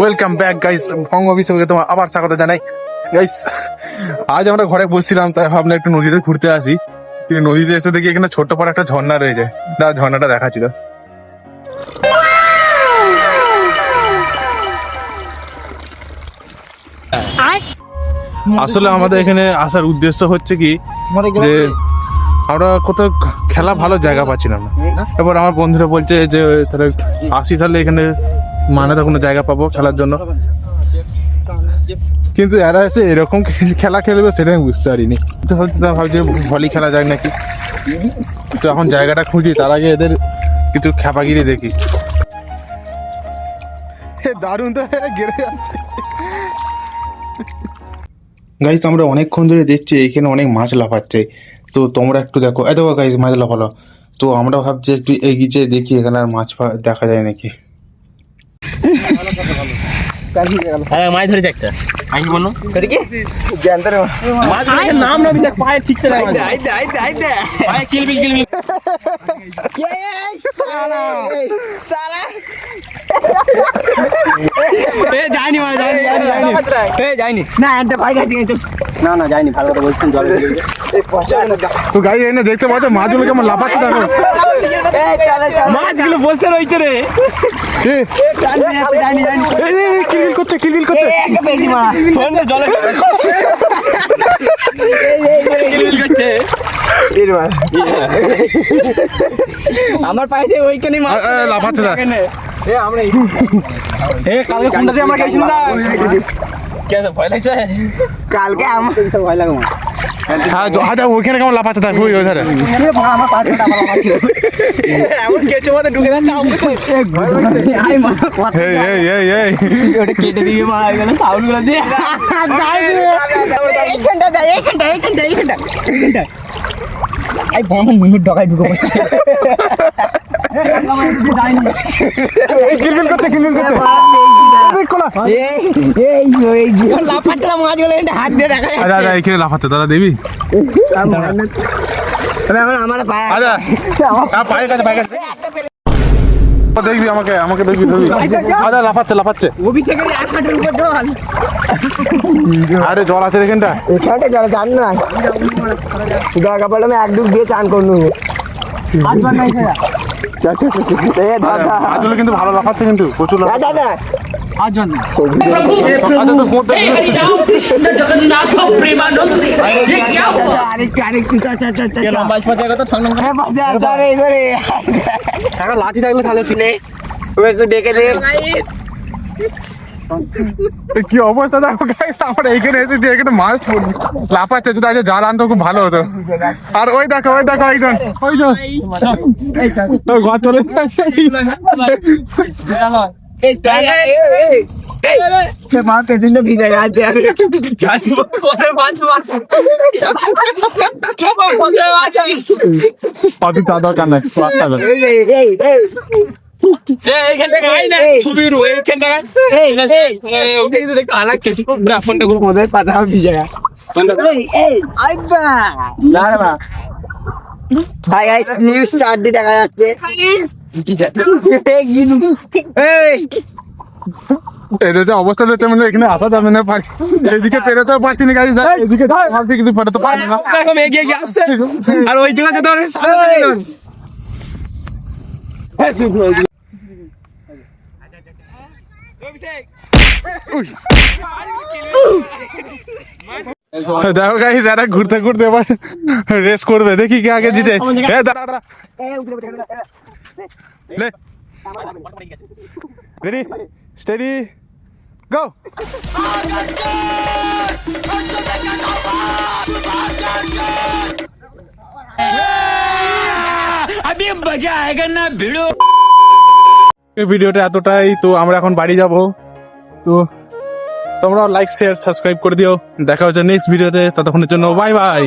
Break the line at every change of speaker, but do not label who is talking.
Welcome back guys ভঙ্গ অফিসে তোমার আবার স্বাগত জানাই। গাইস আজ আমরা ঘরে বসছিলাম তাই ভাবলাম একটু নদীতে ঘুরতে আসি। নদীতে এসে দেখি এখানে ছোট্ট পর একটা ঝর্ণা রয়েছে। না ঝর্ণাটা দেখাচ্ছিল। আসলে আমাদের এখানে আসার উদ্দেশ্য হচ্ছে কি যে আমরা কোথাও খেলা ভালো জায়গা পাচ্ছিলাম না এবার আমার বন্ধুরা বলছে যে, তাহলে আসি তাহলে এখানে মানে তো কোনো জায়গা পাবো খেলার জন্য। কিন্তু এরা এসে এরকম খেলা খেলবে সেটা আমি বুঝতে পারিনি। তো ভাবছে ভলি খেলা যায় নাকি। তো এখন জায়গাটা খুঁজি, তার আগে এদের কিছু খেপাগিরি দেখি। দারুণ তো গেড়ে যাচ্ছে। আমরা অনেকক্ষণ ধরে দেখছি এখানে অনেক মাছ লাফাচ্ছে। তো তোমরা একটু দেখো। এত গাইস মাছ লাফালো তো আমরা ভাবছি একটু এগিয়ে যেয়ে দেখি এখানে আর মাছ ফা- দেখা যায় নাকি।
হ্যাঁ মাছ ধরেছে একটা। আমি বলল মাছ। ধরেছে নাম না দেখ পায়ে ঠিক চলে পায়ে কিলবিল কিলবিল যায়নি মানে যায়নি যায়নি যায়নি। এ যায়নি না একটা ভাই গাড়ি না না যায়নি ভালো কথা বলছেন জলে
তো গাই এনে দেখতে পাচ্ছ মাছগুলো কেমন লাফাচ্ছে দেখো।
মাছগুলো বসে রয়েছে রে।
কিলবিল করছে কিলবিল
আমার পাইছে ওইখানে
লাফাচ্ছে
এ আমরা এ কালকে কোনটা দিয়ে আমরা গেছিলাম? ভয় লাগছে
কালকে আমার ভয় লাগে আমার
হ্যাঁ জ- হ্যাঁ, দেখ, ওইখানে কেমন লাফাচ্ছে দেখ ওই ওই ধারে
আমার পাঁচটা ভালো আছে
এমন কেঁচো মধ্যে ঢুকে যাচ্ছে
আই মা কথা
এই এই এই এই
ওটা কেটে দিবি মা এগুলো সাউন্ডগুলো দিয়ে
এইখানটা দে এইখানটা এইখানটা এইখানটা
আই বন্ধ মিনিট ডকাই ঢুকে পড়ছে
এই, কিলবিল করছে কিলবিল করছে এই,
এই এই এই যে। লাফাচ্ছিলাম মাছগুলো এটা হাত দিয়ে দেখা
আরে আরে এখানে লাফাচ্ছে দাদা দেবি।
আমার আমার পায়ে
আরে পায়ে কাছে পায়ে কাছে। দেখবি আমাকে আমাকে দেখবি লাফাচ্ছে লাফাচ্ছে। আরে জল আছে
জল জান না। আমি এক ডুব দিয়ে চান করে নেব।
কিন্তু ভালো লাফাচ্ছে কিন্তু প্রচুর আচ্ছা
হ্যাঁ
টাকা লাঠি থাকলে তাহলে তুই নেই
একটু ডেকে দে
কি অবস্থা দেখো গাইস আমরা এইখানে এসেছি এখানে মাছ পড়- লাফাচ্ছে যদি আজকে জাল আনতো খুব ভালো হতো আর ওই দেখো ওই দেখো একজন ওই যে ওই ঘর চলে যাচ্ছে।
মা পেছনটা ভিজে যাচ্ছে
অত তা দরকার নাই রাস্তা বের।
এই এই এই এই মোদের পাতা ভিজে হাই গাইস নিউজ চার দি দেখা যাচ্ছে। এই!
যে অবস্থা দেখতে মানে এখানে আসা যাবে না পারি এদিকে পেরোতেও পারছি না গাড়ি এদিকে ভাবছি কিন্তু পেরোতে পারছি না।
আর ওই দিকে
দেখো গাইস এরা ঘুরতে ঘুরতে এবার রেস করবে। দেখি কে আগে জিতে। এ দাঁড়া দাঁড়া। লে। রেডি স্টেডি গো এই ভিডিওটা এতটাই তো আমরা এখন বাড়ি যাব। তো তোমরা লাইক শেয়ার সাবস্ক্রাইব করে দিও। দেখা হচ্ছে নেক্সট ভিডিওতে ততক্ষণের জন্য বাই বাই